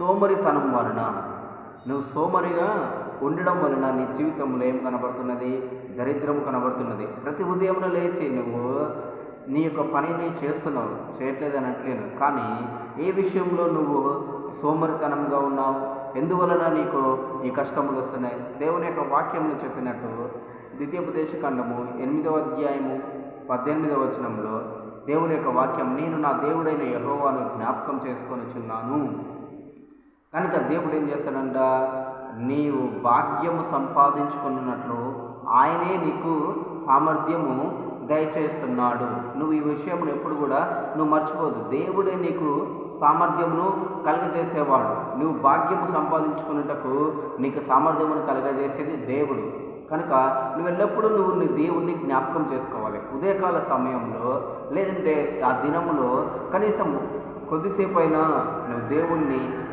సోమరితనం వలన నువ్వు సోమరిగా ఉండడం వలన నీ జీవితంలో ఏం కనబడుతున్నది? దరిద్రం కనబడుతున్నది. ప్రతి ఉదయం లేచి నువ్వు నీ యొక్క పనిని చేస్తున్నావు. చేయట్లేదు అనట్లేను కానీ ఏ విషయంలో నువ్వు సోమరితనంగా ఉన్నావు? ఎందువలన నీకు ఈ కష్టములు వస్తున్నాయి? దేవుని యొక్క వాక్యంలో చెప్పినట్టు ద్వితీయోపదేశ ఖండము ఎనిమిదవ అధ్యాయము పద్దెనిమిదవ వచనంలో దేవుని యొక్క వాక్యం నేను నా దేవుడైన యహోవాను జ్ఞాపకం చేసుకొనిచున్నాను. కనుక దేవుడు ఏం చేస్తాడంట? నీవు భాగ్యము సంపాదించుకున్నట్లు ఆయనే నీకు సామర్థ్యము దయచేస్తున్నాడు. నువ్వు ఈ విషయంలో ఎప్పుడు కూడా నువ్వు మర్చిపోదు దేవుడే నీకు సామర్థ్యమును కలగజేసేవాడు. నువ్వు భాగ్యము సంపాదించుకున్నటకు నీకు సామర్థ్యమును కలగజేసేది దేవుడు. కనుక నువ్వు ఎల్లప్పుడూ నువ్వు నీ దేవుణ్ణి జ్ఞాపకం చేసుకోవాలి. ఉదయకాల సమయంలో లేదంటే ఆ దినములో కనీసం కొద్దిసేపు అయినా నువ్వు దేవుణ్ణి